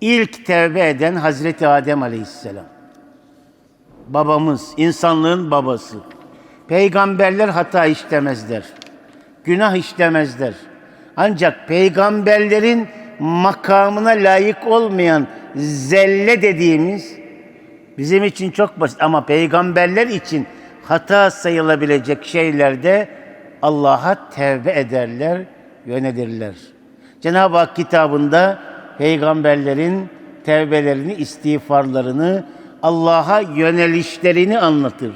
İlk tevbe eden Hazreti Adem Aleyhisselam. Babamız, insanlığın babası. Peygamberler hata işlemezler. Günah işlemezler. Ancak peygamberlerin makamına layık olmayan zelle dediğimiz bizim için çok basit ama peygamberler için hata sayılabilecek şeylerde Allah'a tevbe ederler, yönelirler. Cenab-ı Hak kitabında peygamberlerin tevbelerini, istiğfarlarını, Allah'a yönelişlerini anlatır.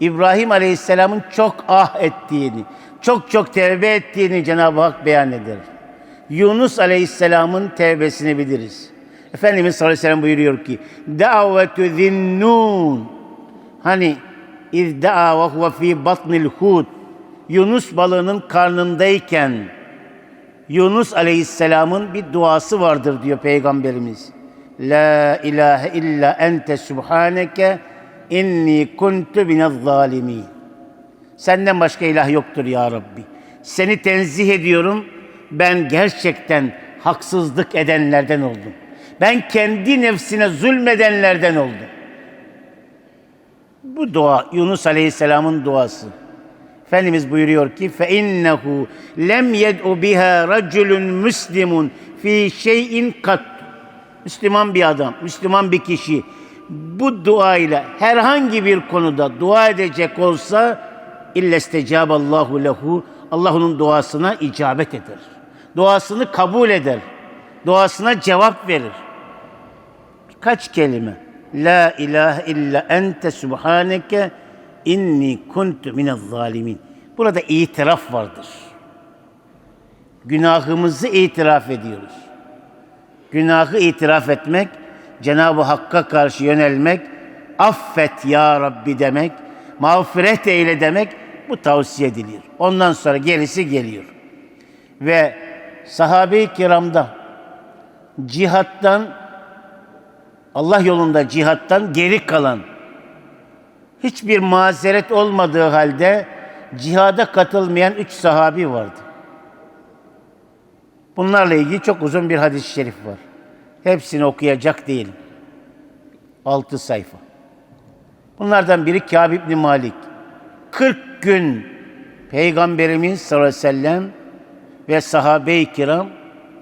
İbrahim Aleyhisselam'ın çok ah ettiğini, çok çok tevbe ettiğini Cenab-ı Hak beyan eder. Yunus Aleyhisselam'ın tevbesini biliriz. Efendimiz sallallahu aleyhi ve sellem buyuruyor ki davetü zinnun hani izda'a ve huve fi batnil hud Yunus balığının karnındayken Yunus Aleyhisselam'ın bir duası vardır diyor Peygamberimiz. La ilahe illa ente subhaneke inni kuntu minez zalimin. Senden başka ilah yoktur ya Rabbi. Seni tenzih ediyorum. Ben gerçekten haksızlık edenlerden oldum. Ben kendi nefsine zulmedenlerden oldum. Bu dua Yunus Aleyhisselam'ın duası. Efendimiz buyuruyor ki fe innehu lem yed'u biha raculun muslimun fi şeyin kat. Müslüman bir adam, Müslüman bir kişi bu dua ile herhangi bir konuda dua edecek olsa illa istecaballahu lehu Allah onun duasına icabet eder. Duasını kabul eder. Duasına cevap verir. Kaç kelime? La ilahe illa ente subhaneke inni kuntu minez zalimin. Burada itiraf vardır. Günahımızı itiraf ediyoruz. Günahı itiraf etmek, Cenab-ı Hakk'a karşı yönelmek, affet ya Rabbi demek, mağfiret eyle demek bu tavsiye edilir. Ondan sonra gerisi geliyor. Ve sahabe-i kiramda cihattan Allah yolunda cihattan geri kalan hiçbir mazeret olmadığı halde cihada katılmayan üç sahabi vardı. Bunlarla ilgili çok uzun bir hadis-i şerif var. Hepsini okuyacak değilim. Altı sayfa. Bunlardan biri Kâb İbni Malik. 40 gün Peygamberimiz sallallahu aleyhi ve sellem ve sahabe-i kiram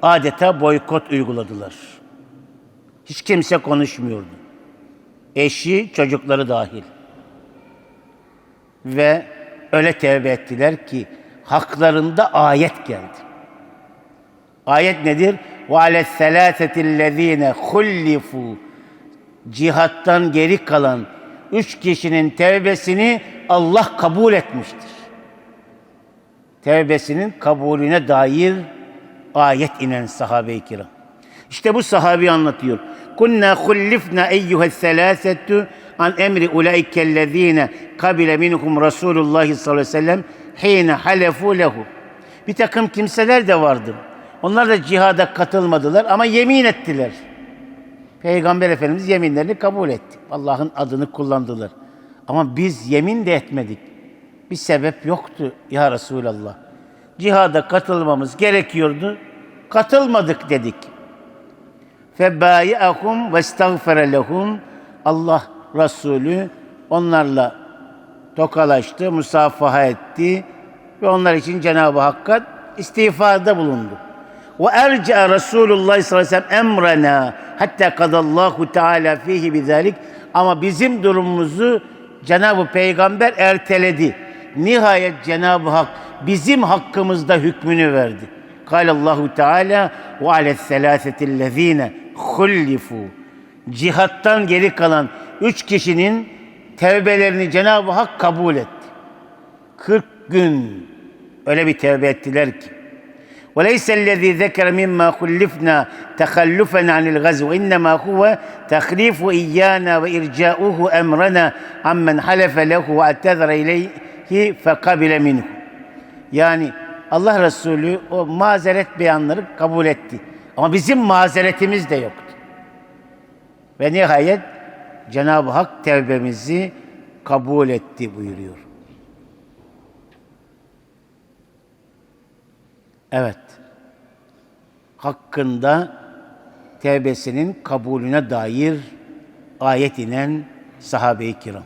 adeta boykot uyguladılar. Hiç kimse konuşmuyordu. Eşi, çocukları dahil. Ve öyle tevbe ettiler ki haklarında ayet geldi. Ayet nedir? Ve ale selâsetillezîne hullifû cihattan geri kalan üç kişinin tevbesini Allah kabul etmiştir. Tevbesinin kabulüne dair ayet inen sahabe-i kiram. İşte bu sahabi anlatıyor. Kunna hullifna eyyuhes selâsettu an emri ulaikellezîne kabile minhum Resulullah sallallahu aleyhi ve sellem hine halefu lehu. Bir takım kimseler de vardı. Onlar da cihada katılmadılar ama yemin ettiler. Peygamber Efendimiz yeminlerini kabul etti. Allah'ın adını kullandılar. Ama biz yemin de etmedik. Bir sebep yoktu ya Resulallah. Cihada katılmamız gerekiyordu. Katılmadık dedik. Febâyi'ahum ve lehum. Allah Resulü onlarla tokalaştı, musafaha etti ve onlar için Cenab-ı Hakk'a istiğfarda bulundu. Ve erca Resulullah sallallahu aleyhi ve sellem emrena hatta kadallahu teala fihi bizalik ama bizim durumumuzu Cenab-ı Peygamber erteledi. Nihayet Cenab-ı Hak bizim hakkımızda hükmünü verdi. Allahu Teala ve ales selasetillezine hullifu. Cihattan geri kalan üç kişinin tevbelerini Cenab-ı Hak kabul etti. 40 gün öyle bir tevbe ettiler ki. وليس الذي ذكر مما خلفنا تخلفا عن الغزو انما هو تخليف ايانا وارجاؤه امرنا عمن حلف له واعتذر اليه فقبل منه. Yani Allah Resulü o mazeret beyanları kabul etti. Ama bizim mazeretimiz de yoktu. Ve nihayet Cenab-ı Hak tevbemizi kabul etti buyuruyor. Evet. Hakkında tevbesinin kabulüne dair ayet inen sahabe-i kiram.